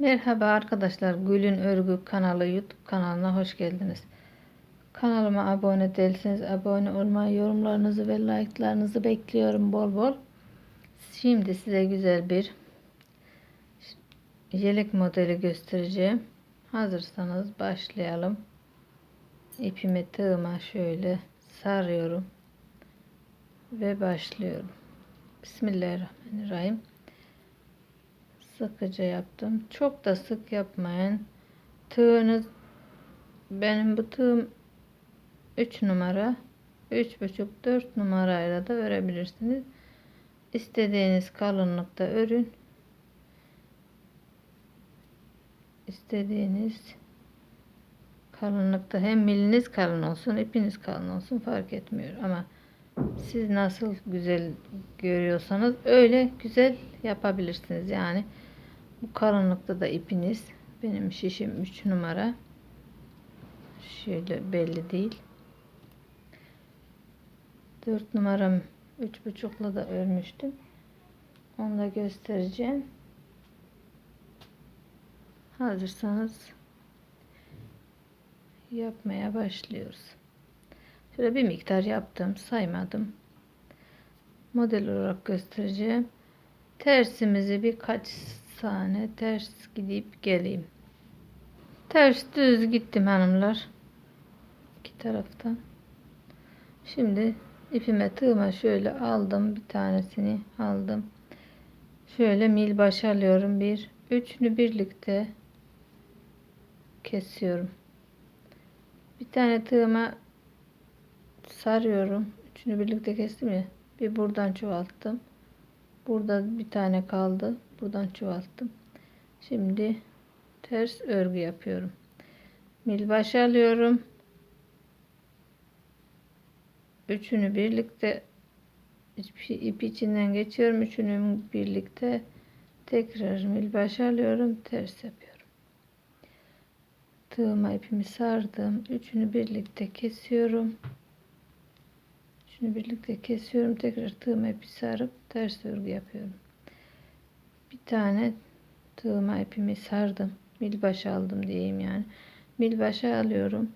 Merhaba arkadaşlar. Gül'ün Örgü kanalı YouTube kanalına hoş geldiniz. Kanalıma abone değilseniz abone olmayı, yorumlarınızı ve like'larınızı bekliyorum bol bol. Şimdi size güzel bir yelek modeli göstereceğim. Hazırsanız başlayalım. İpimi tığıma şöyle sarıyorum ve başlıyorum. Bismillahirrahmanirrahim sıkıca yaptım. Çok da sık yapmayın. Tığınız benim bu tığım 3 numara 3,5 4 numarayla da örebilirsiniz. İstediğiniz kalınlıkta örün. İstediğiniz kalınlıkta hem miliniz kalın olsun, ipiniz kalın olsun fark etmiyor ama siz nasıl güzel görüyorsanız öyle güzel yapabilirsiniz. Yani bu kalınlıkta da ipiniz. Benim şişim 3 numara. Şöyle belli değil. 4 numaram 3,5'la da örmüştüm. Onu da göstereceğim. Hazırsanız yapmaya başlıyoruz. Şöyle bir miktar yaptım, saymadım. Model olarak göstereceğim. Tersimizi birkaç tane ters gidip geleyim. Ters düz gittim hanımlar. İki taraftan. Şimdi ipime tığıma şöyle aldım. Bir tanesini aldım. Şöyle mil baş alıyorum. Bir, üçünü birlikte kesiyorum. Bir tane tığıma sarıyorum. Üçünü birlikte kestim ya. Bir buradan çoğalttım. Burada bir tane kaldı. Buradan çoğalttım. Şimdi ters örgü yapıyorum. Mil baş alıyorum. Üçünü birlikte ip içinden geçiyorum. Üçünü birlikte tekrar mil baş alıyorum. Ters yapıyorum. Tığıma ipimi sardım. Üçünü birlikte kesiyorum. Üçünü birlikte kesiyorum. Tekrar tığıma ipi sarıp ters örgü yapıyorum tane tığıma ipimi sardım. Milbaş aldım diyeyim yani. Milbaşı alıyorum.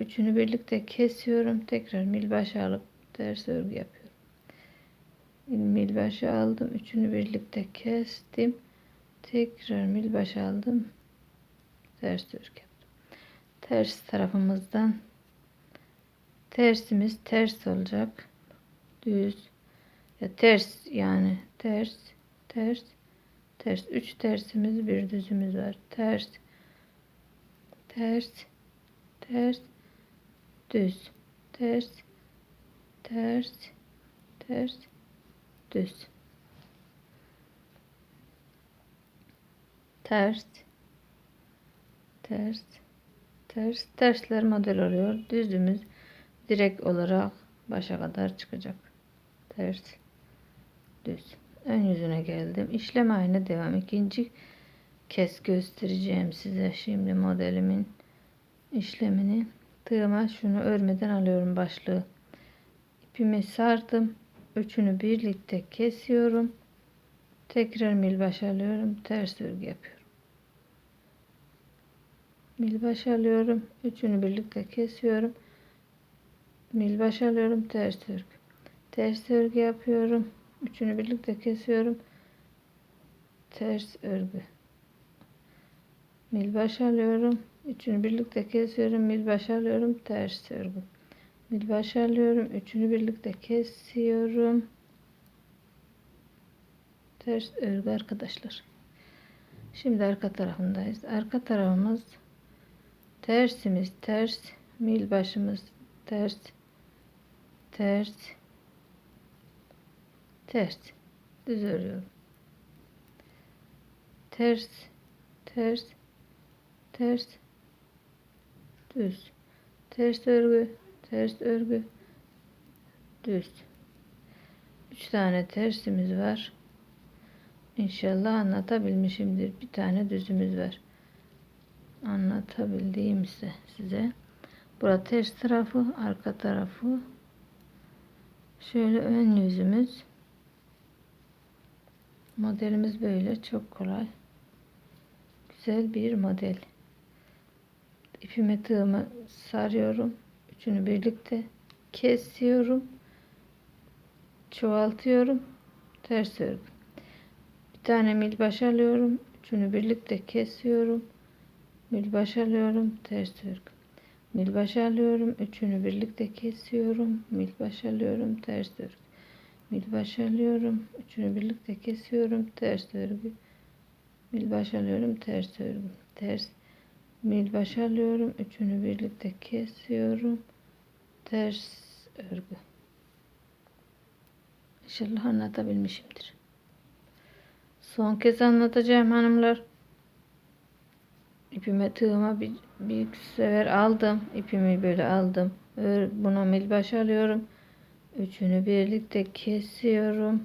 Üçünü birlikte kesiyorum. Tekrar milbaş alıp ters örgü yapıyorum. Milbaşı aldım. Üçünü birlikte kestim. Tekrar milbaş aldım. Ters örgü yaptım. Ters tarafımızdan tersimiz ters olacak. Düz ya ters yani ters ters ters. Üç tersimiz bir düzümüz var. Ters, ters, ters, düz, ters, ters, ters, düz. Ters, ters, ters, tersler model oluyor. Düzümüz direkt olarak başa kadar çıkacak. Ters, düz ön yüzüne geldim. İşlem aynı devam. İkinci kez göstereceğim size şimdi modelimin işlemini. Tığıma şunu örmeden alıyorum başlığı. İpimi sardım. Üçünü birlikte kesiyorum. Tekrar milbaş alıyorum. Ters örgü yapıyorum. Milbaş alıyorum. Üçünü birlikte kesiyorum. Milbaş alıyorum. Ters örgü. Ters örgü yapıyorum. Üçünü birlikte kesiyorum. Ters örgü. Milbaş alıyorum. Üçünü birlikte kesiyorum. Milbaş alıyorum. Ters örgü. Milbaş alıyorum. Üçünü birlikte kesiyorum. Ters örgü arkadaşlar. Şimdi arka tarafındayız. Arka tarafımız tersimiz ters. Mil başımız ters. Ters ters. Düz örüyorum. Ters ters ters düz. Ters örgü ters örgü düz. Üç tane tersimiz var. İnşallah anlatabilmişimdir. Bir tane düzümüz var. Anlatabildiğimse size. Burada ters tarafı arka tarafı. Şöyle ön yüzümüz Modelimiz böyle çok kolay. güzel bir model. İpime tığımı sarıyorum. Üçünü birlikte kesiyorum. Çoğaltıyorum. Ters örgü. Bir tane mil baş alıyorum. Üçünü birlikte kesiyorum. Mil baş alıyorum. Ters örgü. Mil baş alıyorum. Üçünü birlikte kesiyorum. Mil baş alıyorum. Ters örgü. Mil baş alıyorum. Üçünü birlikte kesiyorum. Ters örgü. Mil baş alıyorum. Ters örgü. Ters. Mil baş alıyorum. Üçünü birlikte kesiyorum. Ters örgü. İnşallah anlatabilmişimdir. Son kez anlatacağım hanımlar. İpime tığıma bir, bir sefer aldım. İpimi böyle aldım. Buna mil baş alıyorum. Üçünü birlikte kesiyorum.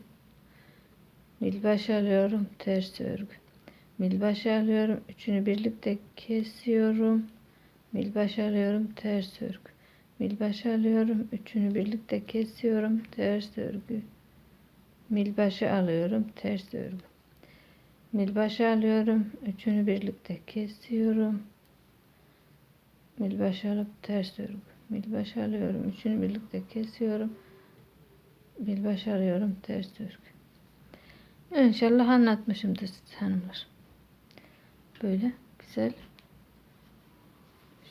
Mil baş alıyorum. Ters örgü. Mil baş alıyorum. Üçünü birlikte kesiyorum. Mil baş alıyorum. Ters örgü. Mil baş alıyorum. Üçünü birlikte kesiyorum. Ters örgü. Mil başı alıyorum. Ters örgü. Mil başı alıyorum. Üçünü birlikte kesiyorum. Mil başı alıp ters örgü. Mil başı alıyorum. Üçünü birlikte kesiyorum. Mil başı alıyorum. Ters örgü. İnşallah anlatmışımdır size hanımlar. Böyle güzel.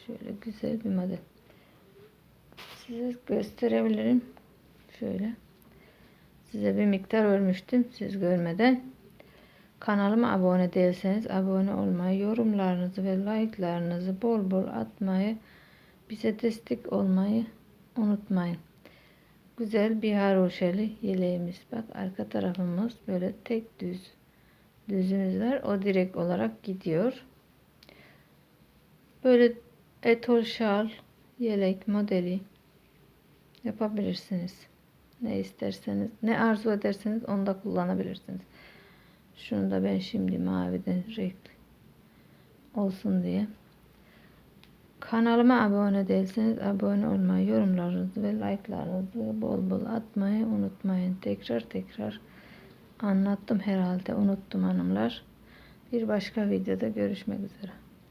Şöyle güzel bir model. Size gösterebilirim. Şöyle. Size bir miktar örmüştüm siz görmeden. Kanalıma abone değilseniz abone olmayı, yorumlarınızı ve like'larınızı bol bol atmayı, bize destek olmayı unutmayın. Güzel bir haroşeli yeleğimiz. Bak arka tarafımız böyle tek düz düzümüz var. O direkt olarak gidiyor. Böyle etol şal, yelek modeli yapabilirsiniz. Ne isterseniz, ne arzu ederseniz onu da kullanabilirsiniz. Şunu da ben şimdi maviden renk olsun diye. Kanalıma abone değilseniz abone olmayı, yorumlarınızı ve like'larınızı bol bol atmayı unutmayın. Tekrar tekrar anlattım herhalde. Unuttum hanımlar. Bir başka videoda görüşmek üzere.